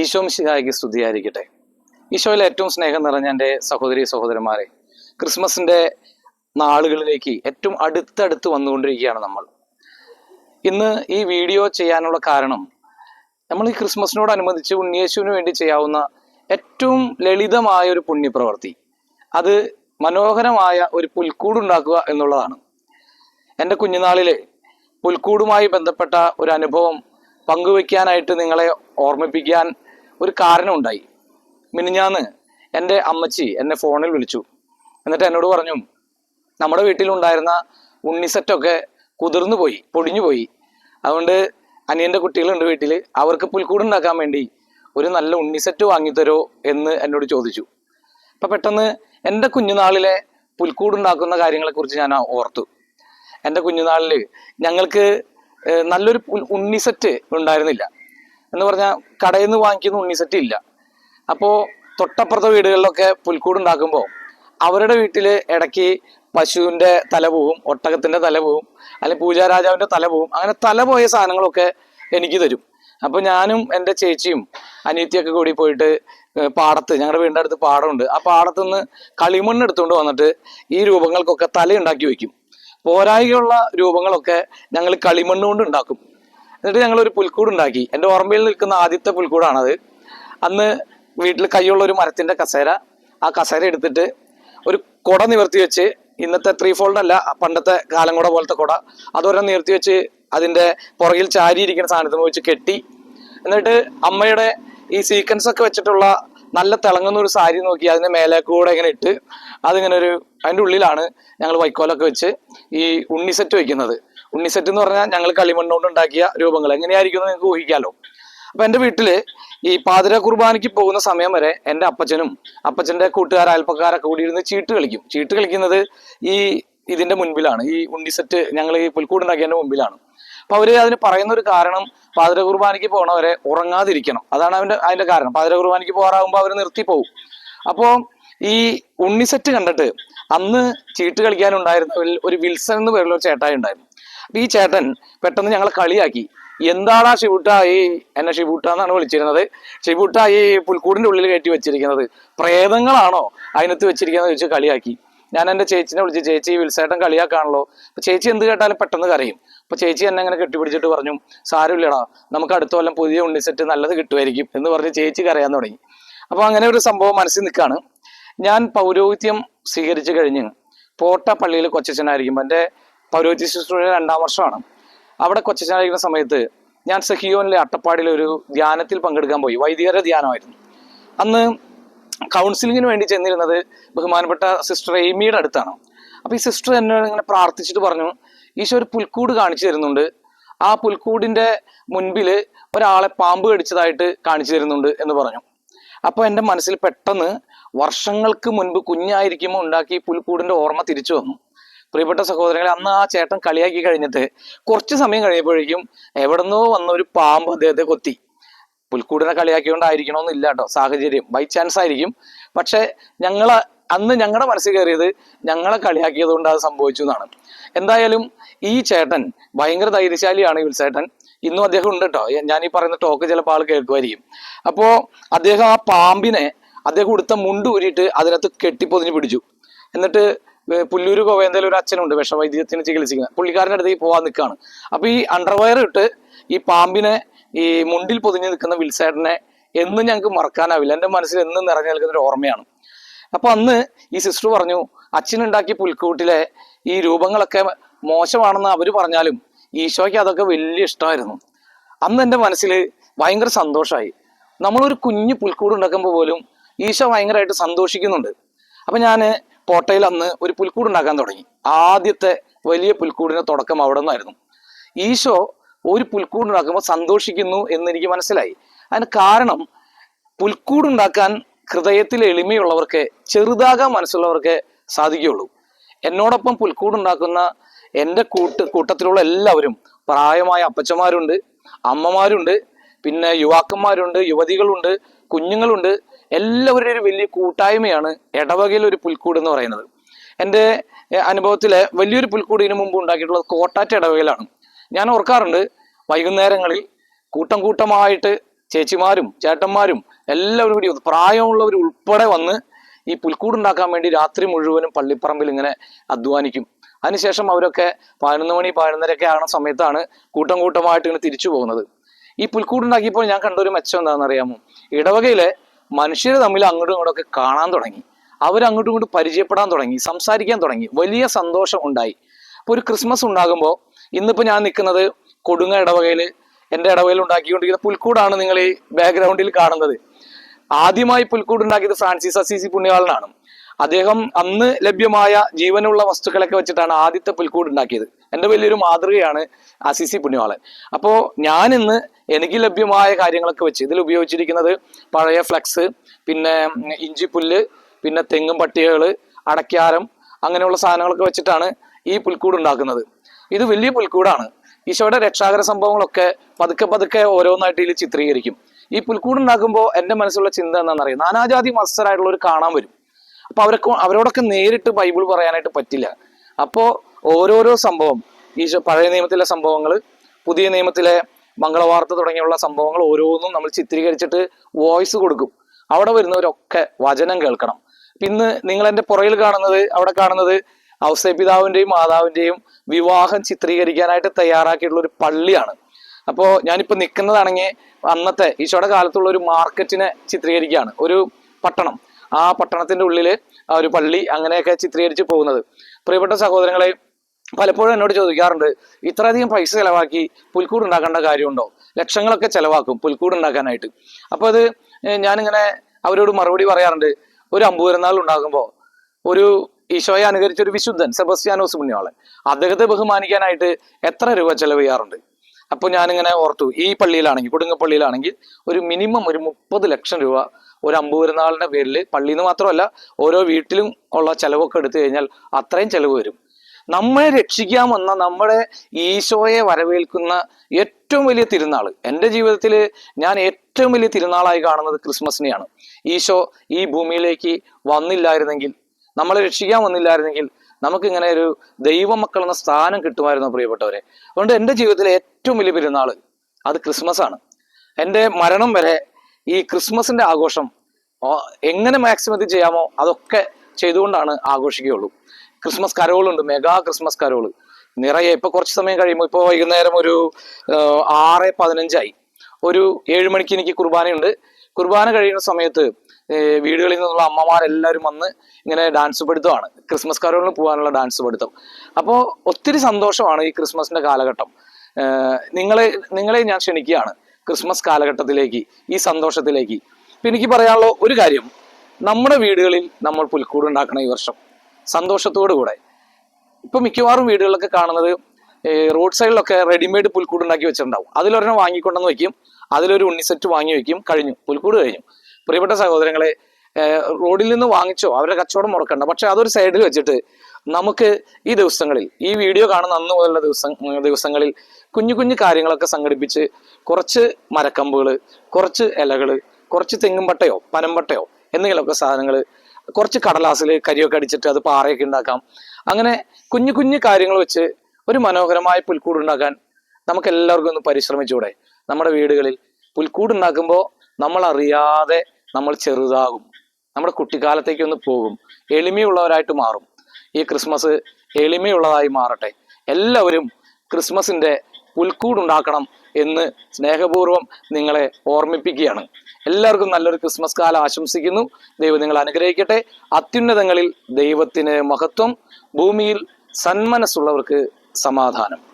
ഈശോ മിശിഹായ്ക്ക് സ്തുതിയായിരിക്കട്ടെ. ഈശോയിൽ ഏറ്റവും സ്നേഹം നിറഞ്ഞ എന്റെ സഹോദരി സഹോദരന്മാരെ ക്രിസ്മസിന്റെ നാളുകളിലേക്ക് ഏറ്റവും അടുത്തടുത്ത് വന്നുകൊണ്ടിരിക്കുകയാണ് നമ്മൾ. ഇന്ന് ഈ വീഡിയോ ചെയ്യാനുള്ള കാരണം നമ്മൾ ഈ ക്രിസ്മസിനോടനുബന്ധിച്ച് ഉണ്ണിയേശുവിന് വേണ്ടി ചെയ്യാവുന്ന ഏറ്റവും ലളിതമായ ഒരു പുണ്യപ്രവൃത്തി അത് മനോഹരമായ ഒരു പുൽക്കൂടുണ്ടാക്കുക എന്നുള്ളതാണ്. എന്റെ കുഞ്ഞുനാളിലെ പുൽക്കൂടുമായി ബന്ധപ്പെട്ട ഒരു അനുഭവം പങ്കുവെക്കാനായിട്ട് നിങ്ങളെ ഓർമ്മിപ്പിക്കാൻ ഒരു കാരണമുണ്ടായി മിനിഞ്ഞാന്ന് എന്റെ അമ്മച്ചി എന്നെ ഫോണിൽ വിളിച്ചു. എന്നിട്ട് എന്നോട് പറഞ്ഞു നമ്മുടെ വീട്ടിലുണ്ടായിരുന്ന ഉണ്ണിസെറ്റൊക്കെ കുതിർന്നു പോയി പൊടിഞ്ഞു പോയി. അതുകൊണ്ട് അനിയന്റെ കുട്ടികളുണ്ട് വീട്ടിൽ അവർക്ക് പുൽക്കൂട് ഉണ്ടാക്കാൻ വേണ്ടി ഒരു നല്ല ഉണ്ണിസെറ്റ് വാങ്ങിത്തരോ എന്ന് എന്നോട് ചോദിച്ചു. അപ്പം പെട്ടെന്ന് എന്റെ കുഞ്ഞുനാളിലെ പുൽക്കൂടുണ്ടാക്കുന്ന കാര്യങ്ങളെക്കുറിച്ച് ഞാൻ ഓർത്തു. എന്റെ കുഞ്ഞുനാളിൽ ഞങ്ങൾക്ക് നല്ലൊരു ഉണ്ണിസെറ്റ് ഉണ്ടായിരുന്നില്ല. എന്ന് പറഞ്ഞാൽ കടയിൽ നിന്ന് വാങ്ങിക്കുന്ന ഉണ്ണിസെറ്റ് ഇല്ല. അപ്പോൾ തൊട്ടപ്പുറത്തെ വീടുകളിലൊക്കെ പുൽക്കൂട് ഉണ്ടാക്കുമ്പോൾ അവരുടെ വീട്ടിൽ ഇടയ്ക്ക് പശുവിന്റെ തല പോവും ഒട്ടകത്തിന്റെ തല പോവും അല്ലെങ്കിൽ പൂജാരാജാവിന്റെ തല പോവും അങ്ങനെ തല പോയ സാധനങ്ങളൊക്കെ എനിക്ക് തരും. അപ്പോൾ ഞാനും എന്റെ ചേച്ചിയും അനിയത്തിയൊക്കെ കൂടി പോയിട്ട് പാടത്ത് ഞങ്ങളുടെ വീടിന്റെ അടുത്ത് പാടമുണ്ട് ആ പാടത്ത് നിന്ന് കളിമണ്ണ് എടുത്തുകൊണ്ട് വന്നിട്ട് ഈ രൂപങ്ങൾക്കൊക്കെ തല ഉണ്ടാക്കി വെക്കും. പോരായികയുള്ള രൂപങ്ങളൊക്കെ ഞങ്ങൾ കളിമണ്ണ് കൊണ്ട് ഉണ്ടാക്കും. എന്നിട്ട് ഞങ്ങൾ ഒരു പുൽക്കൂട് ഉണ്ടാക്കി. എന്റെ ഓർമ്മയിൽ നിൽക്കുന്ന ആദ്യത്തെ പുൽക്കൂടാണത്. അന്ന് വീട്ടിൽ കൈയുള്ള ഒരു മരത്തിന്റെ കസേര. ആ കസേര എടുത്തിട്ട് ഒരു കുട നിവർത്തി വെച്ച് ഇന്നത്തെ ത്രീ ഫോൾഡ് അല്ല പണ്ടത്തെ കാലം കുട പോലത്തെ കുട. അതൊരെണ്ണം നിവർത്തി വെച്ച് അതിന്റെ പുറകിൽ ചാരിയിരിക്കുന്ന സാധനത്തിന് വെച്ച് കെട്ടി. എന്നിട്ട് അമ്മയുടെ ഈ സീക്വൻസ് ഒക്കെ വെച്ചിട്ടുള്ള നല്ല തിളങ്ങുന്ന ഒരു സാരി നോക്കി അതിന്റെ മേലെ കൂടെ ഇങ്ങനെ ഇട്ട് അതിങ്ങനെ ഒരു അതിന്റെ ഉള്ളിലാണ് ഞങ്ങൾ വൈക്കോലൊക്കെ വെച്ച് ഈ ഉണ്ണിസെറ്റ് വെക്കുന്നത്. ഉണ്ണിസെറ്റ് എന്ന് പറഞ്ഞാൽ ഞങ്ങൾ കളിമണ്ണ കൊണ്ട് ഉണ്ടാക്കിയ രൂപങ്ങൾ. എങ്ങനെയായിരിക്കും എന്ന് നിങ്ങൾക്ക് ഊഹിക്കാമല്ലോ അപ്പൊ എന്റെ വീട്ടിൽ ഈ പാതിര കുർബാനയ്ക്ക് പോകുന്ന സമയം വരെ എന്റെ അപ്പച്ചനും അപ്പച്ചന്റെ കൂട്ടുകാർ അയൽപ്പക്കാരൊക്കെ കൂടി ഇരുന്ന് ചീട്ട് കളിക്കും. ചീട്ട് കളിക്കുന്നത് ഈ ഇതിന്റെ മുൻപിലാണ്. ഈ ഉണ്ണിസെറ്റ് ഞങ്ങൾ ഈ പുൽക്കൂടുണ്ടാക്കിയതിന്റെ മുമ്പിലാണ്. അപ്പൊ അവർ അതിന് പറയുന്ന ഒരു കാരണം പാതിര കുർബാനയ്ക്ക് പോണവരെ ഉറങ്ങാതിരിക്കണം. അതാണ് അവന്റെ അതിന്റെ കാരണം. പാതിര കുർബാനയ്ക്ക് പോകാറാകുമ്പോൾ അവർ നിർത്തി പോകും അപ്പോ ഈ ഉണ്ണിസെറ്റ് കണ്ടിട്ട് അന്ന് ചീട്ട് കളിക്കാനുണ്ടായിരുന്ന ഒരു വിൽസൺ എന്ന് പേരുള്ള ഒരു ചേട്ടായി ഉണ്ടായിരുന്നു. അപ്പൊ ഈ ചേട്ടൻ പെട്ടെന്ന് ഞങ്ങളെ കളിയാക്കി. എന്താണ് ആ ഷിബുട്ട ഈ എന്നെ ഷിബുട്ട എന്നാണ് വിളിച്ചിരുന്നത്. ഷിബുട്ട ഈ പുൽക്കൂടിന്റെ ഉള്ളിൽ കയറ്റി വെച്ചിരിക്കുന്നത്. പ്രേതങ്ങളാണോ അതിനകത്ത് വെച്ചിരിക്കുന്നത്? ചോദിച്ച് കളിയാക്കി. ഞാൻ എന്റെ ചേച്ചിനെ വിളിച്ച് ചേച്ചി വിൽസേട്ടൻ കളിയാക്കാണല്ലോ. അപ്പൊ ചേച്ചി എന്ത് കേട്ടാലും പെട്ടെന്ന് കരയും. അപ്പൊ ചേച്ചി എന്നെ അങ്ങനെ കെട്ടിപ്പിടിച്ചിട്ട് പറഞ്ഞു സാരമില്ലടാ നമുക്ക് അടുത്ത കൊല്ലം പുതിയ ഉണ്ണിസെറ്റ് നല്ലത് കിട്ടുമായിരിക്കും എന്ന് പറഞ്ഞ് ചേച്ചി കരയാൻ തുടങ്ങി. അപ്പൊ അങ്ങനെ ഒരു സംഭവം മനസ്സിൽ നിൽക്കാണ്. ഞാൻ പൗരോഹിത്യം സ്വീകരിച്ചു കഴിഞ്ഞ് പോട്ട പള്ളിയിൽ കൊച്ചച്ഛനായിരിക്കുമ്പോൾ എന്റെ പൗരോഹിത്യ ശുശ്രൂഷ രണ്ടാം വർഷമാണ്. അവിടെ കൊച്ചച്ഛനായിരിക്കുന്ന സമയത്ത് ഞാൻ സഹിയോനിലെ അട്ടപ്പാടിയിലെ ഒരു ധ്യാനത്തിൽ പങ്കെടുക്കാൻ പോയി വൈദികര ധ്യാനമായിരുന്നു. അന്ന് കൗൺസിലിങ്ങിന് വേണ്ടി ചെന്നിരുന്നത് ബഹുമാനപ്പെട്ട സിസ്റ്റർ എയ്മിയുടെ അടുത്താണ്. അപ്പൊ ഈ സിസ്റ്റർ എന്നോട് ഇങ്ങനെ പ്രാർത്ഥിച്ചിട്ട് പറഞ്ഞു ഈശോ ഒരു പുൽക്കൂട് കാണിച്ചു തരുന്നുണ്ട്. ആ പുൽക്കൂടിന്റെ മുൻപിൽ ഒരാളെ പാമ്പ് കടിച്ചതായിട്ട് കാണിച്ചു തരുന്നുണ്ട് എന്ന് പറഞ്ഞു. അപ്പോൾ എന്റെ മനസ്സിൽ പെട്ടെന്ന് വർഷങ്ങൾക്ക് മുൻപ് കുഞ്ഞായിരിക്കുമ്പോൾ ഉണ്ടാക്കി പുൽക്കൂടിന്റെ ഓർമ്മ തിരിച്ചു വന്നു. പ്രിയപ്പെട്ട സഹോദരങ്ങളെ അന്ന് ആ ചേട്ടൻ കളിയാക്കി കഴിഞ്ഞിട്ട് കുറച്ച് സമയം കഴിയുമ്പോഴേക്കും എവിടെന്നോ വന്ന ഒരു പാമ്പ് അദ്ദേഹത്തെ കൊത്തി. പുൽക്കൂടിനെ കളിയാക്കിയോണ്ടായിരിക്കണമെന്നില്ല കേട്ടോ സാഹചര്യം. ബൈ ചാൻസ് ആയിരിക്കും. പക്ഷെ ഞങ്ങളെ അന്ന് ഞങ്ങളുടെ മനസ്സിൽ കയറിയത് ഞങ്ങളെ കളിയാക്കിയത് കൊണ്ട് അത് സംഭവിച്ചു എന്നാണ്. എന്തായാലും ഈ ചേട്ടൻ ഭയങ്കര ധൈര്യശാലിയാണ് ഈ ഉത്സേട്ടൻ. ഇന്നും അദ്ദേഹം ഉണ്ട് കേട്ടോ ഞാൻ ഈ പറയുന്ന ടോക്ക് ചിലപ്പോൾ ആൾ കേൾക്കുമായിരിക്കും. അപ്പോൾ അദ്ദേഹം ആ പാമ്പിനെ അദ്ദേഹം ഉടുത്ത മുണ്ട് ഊരിയിട്ട് അതിനകത്ത് കെട്ടിപ്പൊതിഞ്ഞ് പിടിച്ചു. എന്നിട്ട് പുല്ലൂര് ഗോവേന്തയിൽ ഒരു അച്ഛനുണ്ട് വിഷവൈദ്യത്തിന് ചികിത്സിക്കുന്നത് പുള്ളിക്കാരന്റെ അടുത്തേക്ക് പോകാൻ നിൽക്കുകയാണ് അപ്പോൾ ഈ അണ്ടർവയർ ഇട്ട് ഈ പാമ്പിനെ ഈ മുണ്ടിൽ പൊതിഞ്ഞു നിൽക്കുന്ന വിൽസേട്ടനെ എന്നും ഞങ്ങൾക്ക് മറക്കാനാവില്ല. എന്റെ മനസ്സിൽ എന്നും നിറഞ്ഞു നിൽക്കുന്ന ഒരു ഓർമ്മയാണ്. അപ്പൊ അന്ന് ഈ സിസ്റ്റർ പറഞ്ഞു അച്ഛനുണ്ടാക്കിയ പുൽക്കൂട്ടിലെ ഈ രൂപങ്ങളൊക്കെ മോശമാണെന്ന് അവർ പറഞ്ഞാലും ഈശോയ്ക്ക് അതൊക്കെ വലിയ ഇഷ്ടമായിരുന്നു. അന്ന് എന്റെ മനസ്സിൽ ഭയങ്കര സന്തോഷമായി. നമ്മളൊരു കുഞ്ഞു പുൽക്കൂട് ഉണ്ടാക്കുമ്പോൾ പോലും ഈശോ ഭയങ്കരമായിട്ട് സന്തോഷിക്കുന്നുണ്ട്. അപ്പം ഞാൻ പോട്ടയിൽ അന്ന് ഒരു പുൽക്കൂട് ഉണ്ടാക്കാൻ തുടങ്ങി. ആദ്യത്തെ വലിയ പുൽക്കൂടിന്റെ തുടക്കം അവിടെ നിന്നായിരുന്നു. ഈശോ ഒരു പുൽക്കൂടുണ്ടാക്കുമ്പോൾ സന്തോഷിക്കുന്നു എന്ന് എനിക്ക് മനസ്സിലായി. അതിന് കാരണം പുൽക്കൂടുണ്ടാക്കാൻ ഹൃദയത്തിൽ എളിമയുള്ളവർക്ക് ചെറുതാകാൻ മനസ്സുള്ളവർക്ക് സാധിക്കുകയുള്ളൂ. എന്നോടൊപ്പം പുൽക്കൂടുണ്ടാക്കുന്ന എന്റെ കൂട്ട് കൂട്ടത്തിലുള്ള എല്ലാവരും പ്രായമായ അപ്പച്ചന്മാരുണ്ട് അമ്മമാരുണ്ട് പിന്നെ യുവാക്കന്മാരുണ്ട് യുവതികളുണ്ട് കുഞ്ഞുങ്ങളുണ്ട് എല്ലാവരുടെ ഒരു വലിയ കൂട്ടായ്മയാണ് ഇടവകയിൽ ഒരു പുൽക്കൂട് എന്ന് പറയുന്നത്. എന്റെ അനുഭവത്തിൽ വലിയൊരു പുൽക്കൂട് ഇതിനു മുമ്പ് ഉണ്ടാക്കിയിട്ടുള്ളത് കോട്ടാറ്റ് ഇടവകയിലാണ് ഞാൻ ഓർക്കാറുണ്ട് വൈകുന്നേരങ്ങളിൽ കൂട്ടം കൂട്ടമായിട്ട് ചേച്ചിമാരും ചേട്ടന്മാരും എല്ലാവരും കൂടി പ്രായമുള്ളവർ ഉൾപ്പെടെ വന്ന് ഈ പുൽക്കൂടുണ്ടാക്കാൻ വേണ്ടി രാത്രി മുഴുവനും പള്ളിപ്പറമ്പിൽ ഇങ്ങനെ അധ്വാനിക്കും. അതിനുശേഷം അവരൊക്കെ പതിനൊന്ന് മണി പതിനൊന്നരയൊക്കെ ആകുന്ന സമയത്താണ് കൂട്ടം കൂട്ടമായിട്ട് ഇങ്ങനെ തിരിച്ചു പോകുന്നത്. ഈ പുൽക്കൂടുണ്ടാക്കിയപ്പോൾ ഞാൻ കണ്ടൊരു മെച്ചം എന്താണെന്ന് അറിയാമോ ഇടവകയിലെ മനുഷ്യർ തമ്മിൽ അങ്ങോട്ടും ഇങ്ങോട്ടും ഒക്കെ കാണാൻ തുടങ്ങി. അവർ അങ്ങോട്ടും ഇങ്ങോട്ടും പരിചയപ്പെടാൻ തുടങ്ങി സംസാരിക്കാൻ തുടങ്ങി. വലിയ സന്തോഷം ഉണ്ടായി. അപ്പോൾ ഒരു ക്രിസ്മസ് ഉണ്ടാകുമ്പോൾ ഇന്നിപ്പോൾ ഞാൻ നിൽക്കുന്നത് കൊടുങ്ങ ഇടവകയിൽ എന്റെ ഇടവകയിൽ ഉണ്ടാക്കിക്കൊണ്ടിരിക്കുന്ന പുൽക്കൂടാണ് നിങ്ങൾ ഈ ബാക്ക്ഗ്രൗണ്ടിൽ കാണുന്നത്. ആദ്യമായി പുൽക്കൂട് ഉണ്ടാക്കിയത് ഫ്രാൻസിസ് അസീസി പുണ്യവാളനാണ് അദ്ദേഹം അന്ന് ലഭ്യമായ ജീവനുള്ള വസ്തുക്കളൊക്കെ വെച്ചിട്ടാണ് ആദ്യത്തെ പുൽക്കൂട് ഉണ്ടാക്കിയത് എന്റെ വലിയൊരു മാതൃകയാണ് അസിസി പുണ്യവാളൻ അപ്പോൾ ഞാൻ ഇന്ന് എനിക്ക് ലഭ്യമായ കാര്യങ്ങളൊക്കെ വെച്ച് ഇതിൽ ഉപയോഗിച്ചിരിക്കുന്നത് പഴയ ഫ്ലക്സ് പിന്നെ ഇഞ്ചി ഇഞ്ചിപ്പുല്ല് പിന്നെ തെങ്ങും പട്ടികകൾ അടയ്ക്കാരം അങ്ങനെയുള്ള സാധനങ്ങളൊക്കെ വെച്ചിട്ടാണ് ഈ പുൽക്കൂട് ഉണ്ടാക്കുന്നത് ഇത് വലിയ പുൽക്കൂടാണ്. ഈശോയുടെ രക്ഷാകര സംഭവങ്ങളൊക്കെ പതുക്കെ പതുക്കെ ഓരോന്നായിട്ട് ഇതിൽ ചിത്രീകരിക്കും. ഈ പുൽക്കൂട് ഉണ്ടാക്കുമ്പോൾ എന്റെ മനസ്സിലുള്ള ചിന്ത എന്താണെന്നറിയാം? നാനാജാതി മത്സരമായിട്ടുള്ളവർ കാണാൻ വരും. അപ്പൊ അവരൊക്കെ അവരോടൊക്കെ നേരിട്ട് ബൈബിൾ പറയാനായിട്ട് പറ്റില്ല. അപ്പോ ഓരോരോ സംഭവം ഈശോ പഴയ നിയമത്തിലെ സംഭവങ്ങൾ പുതിയ നിയമത്തിലെ മംഗളവാർത്ത തുടങ്ങിയുള്ള സംഭവങ്ങൾ ഓരോന്നും നമ്മൾ ചിത്രീകരിച്ചിട്ട് വോയിസ് കൊടുക്കും. അവിടെ വരുന്നവരൊക്കെ വചനം കേൾക്കണം. പിന്നെ നിങ്ങൾ എന്റെ പുറയിൽ കാണുന്നത് അവിടെ കാണുന്നത് ഔസേപിതാവിന്റെയും മാതാവിന്റെയും വിവാഹം ചിത്രീകരിക്കാനായിട്ട് തയ്യാറാക്കിയിട്ടുള്ള ഒരു പള്ളിയാണ്. അപ്പോൾ ഞാനിപ്പോൾ നിൽക്കുന്നതാണെങ്കിൽ അന്നത്തെ ഈശോയുടെ കാലത്തുള്ള ഒരു മാർക്കറ്റിനെ ചിത്രീകരിക്കുകയാണ്. ഒരു പട്ടണം. ആ പട്ടണത്തിന്റെ ഉള്ളിൽ ഒരു പള്ളി അങ്ങനെയൊക്കെ ചിത്രീകരിച്ച് പോകുന്നത്. പ്രിയപ്പെട്ട സഹോദരങ്ങളെ പലപ്പോഴും എന്നോട് ചോദിക്കാറുണ്ട് ഇത്രയധികം പൈസ ചിലവാക്കി പുൽക്കൂട് ഉണ്ടാക്കേണ്ട കാര്യമുണ്ടോ? ലക്ഷങ്ങളൊക്കെ ചിലവാക്കും പുൽക്കൂട് ഉണ്ടാക്കാനായിട്ട്. അപ്പോൾ അത് ഞാനിങ്ങനെ അവരോട് മറുപടി പറയാറുണ്ട്. ഒരു അമ്പൂരനാൾ ഉണ്ടാകുമ്പോൾ ഒരു ഈശോയെ അനുകരിച്ച ഒരു വിശുദ്ധൻ സെബസ്ത്യാനോസ് പുണ്യാളൻ അദ്ദേഹത്തെ ബഹുമാനിക്കാനായിട്ട് എത്ര രൂപ ചെലവ് ചെയ്യാറുണ്ട് അപ്പോൾ ഞാനിങ്ങനെ ഓർത്തു ഈ പള്ളിയിലാണെങ്കിൽ കൊടുങ്ങപ്പള്ളിയിലാണെങ്കിൽ ഒരു മിനിമം ഒരു മുപ്പത് ലക്ഷം രൂപ ഒരു അമ്പൂരനാളിന്റെ പേരിൽ പള്ളിയിൽ നിന്ന് മാത്രമല്ല ഓരോ വീട്ടിലും ഉള്ള ചെലവൊക്കെ എടുത്തു കഴിഞ്ഞാൽ അത്രയും ചെലവ് വരും. നമ്മളെ രക്ഷിക്കാൻ വന്ന നമ്മുടെ ഈശോയെ വരവേൽക്കുന്ന ഏറ്റവും വലിയ തിരുനാൾ എന്റെ ജീവിതത്തിൽ ഞാൻ ഏറ്റവും വലിയ തിരുനാളായി കാണുന്നത് ക്രിസ്മസിനെയാണ്. ഈശോ ഈ ഭൂമിയിലേക്ക് വന്നില്ലായിരുന്നെങ്കിൽ നമ്മളെ രക്ഷിക്കാൻ വന്നില്ലായിരുന്നെങ്കിൽ നമുക്കിങ്ങനെ ഒരു ദൈവമക്കൾ എന്ന സ്ഥാനം കിട്ടുമായിരുന്നു പ്രിയപ്പെട്ടവരെ. അതുകൊണ്ട് എന്റെ ജീവിതത്തിലെ ഏറ്റവും വലിയ പെരുന്നാൾ അത് ക്രിസ്മസ് ആണ്. എന്റെ മരണം വരെ ഈ ക്രിസ്മസിന്റെ ആഘോഷം എങ്ങനെ മാക്സിമത്തിൽ ചെയ്യാമോ അതൊക്കെ ചെയ്തുകൊണ്ടാണ് ആഘോഷിക്കുകയുള്ളൂ. ക്രിസ്മസ് കരോളുണ്ട് മെഗാ ക്രിസ്മസ് കരോൾ. നിറയെ ഇപ്പൊ കുറച്ച് സമയം കഴിയുമ്പോൾ ഇപ്പോൾ വൈകുന്നേരം ഒരു ആറ് പതിനഞ്ചായി. ഒരു ഏഴ് മണിക്ക് എനിക്ക് കുർബാനയുണ്ട്. കുർബാന കഴിയുന്ന സമയത്ത് വീടുകളിൽ നിന്നുള്ള അമ്മമാരെല്ലാവരും വന്ന് ഇങ്ങനെ ഡാൻസ് പഠിത്തമാണ്. ക്രിസ്മസ് കാരോളിന് പോകാനുള്ള ഡാൻസ് പഠിത്തം. അപ്പോൾ ഒത്തിരി സന്തോഷമാണ് ഈ ക്രിസ്മസിന്റെ കാലഘട്ടം. നിങ്ങളെ നിങ്ങളെ ഞാൻ ക്ഷണിക്കുകയാണ് ക്രിസ്മസ് കാലഘട്ടത്തിലേക്ക് ഈ സന്തോഷത്തിലേക്ക്. ഇപ്പം എനിക്ക് പറയാനുള്ള ഒരു കാര്യം. നമ്മുടെ വീടുകളിൽ നമ്മൾ പുൽക്കൂട് ഉണ്ടാക്കണം ഈ വർഷം. സന്തോഷത്തോടു കൂടെ. ഇപ്പം മിക്കവാറും വീടുകളിലൊക്കെ കാണുന്നത് റോഡ് സൈഡിലൊക്കെ റെഡിമെയ്ഡ് പുൽക്കൂട് ഉണ്ടാക്കി വെച്ചിട്ടുണ്ടാവും. അതിലൊരെണ്ണം വാങ്ങിക്കൊണ്ടെന്ന് വെക്കും. അതിലൊരു ഉണ്ണിസെറ്റ് വാങ്ങി വെക്കും കഴിഞ്ഞു പുൽക്കൂട് കഴിഞ്ഞു. പ്രിയപ്പെട്ട സഹോദരങ്ങളെ റോഡിൽ നിന്ന് വാങ്ങിച്ചോ അവരുടെ കച്ചവടം മുടക്കണ്ട. പക്ഷെ അതൊരു സൈഡിൽ വെച്ചിട്ട് നമുക്ക് ഈ ദിവസങ്ങളിൽ ഈ വീഡിയോ കാണുന്ന അന്ന് മുതലുള്ള ദിവസം ദിവസങ്ങളിൽ കുഞ്ഞു കുഞ്ഞു കാര്യങ്ങളൊക്കെ സംഘടിപ്പിച്ച് കുറച്ച് മരക്കമ്പുകൾ കുറച്ച് ഇലകൾ കുറച്ച് തെങ്ങുംപട്ടയോ പനമ്പട്ടയോ എന്തെങ്കിലുമൊക്കെ സാധനങ്ങൾ കുറച്ച് കടലാസിൽ കരിയൊക്കെ അടിച്ചിട്ട് അത് പാറയൊക്കെ ഉണ്ടാക്കാം. അങ്ങനെ കുഞ്ഞു കുഞ്ഞു കാര്യങ്ങൾ വെച്ച് ഒരു മനോഹരമായ പുൽക്കൂട് ഉണ്ടാക്കാൻ നമുക്ക് എല്ലാവർക്കും ഒന്ന് പരിശ്രമിച്ചൂടെ? നമ്മുടെ വീടുകളിൽ പുൽക്കൂട് ഉണ്ടാക്കുമ്പോൾ നമ്മൾ അറിയാതെ നമ്മൾ ചെറുതാകും. നമ്മുടെ കുട്ടിക്കാലത്തേക്ക് ഒന്ന് പോകും. എളിമയുള്ളവരായിട്ട് മാറും. ഈ ക്രിസ്മസ് എളിമയുള്ളതായി മാറട്ടെ. എല്ലാവരും ക്രിസ്മസിന്റെ പുൽക്കൂടുണ്ടാക്കണം എന്ന് സ്നേഹപൂർവം നിങ്ങളെ ഓർമ്മിപ്പിക്കുകയാണ്. എല്ലാവർക്കും നല്ലൊരു ക്രിസ്മസ് കാലം ആശംസിക്കുന്നു. ദൈവം നിങ്ങൾ അനുഗ്രഹിക്കട്ടെ. അത്യുന്നതങ്ങളിൽ ദൈവത്തിന് മഹത്വം. ഭൂമിയിൽ സന്മനസ്സുള്ളവർക്ക് സമാധാനം.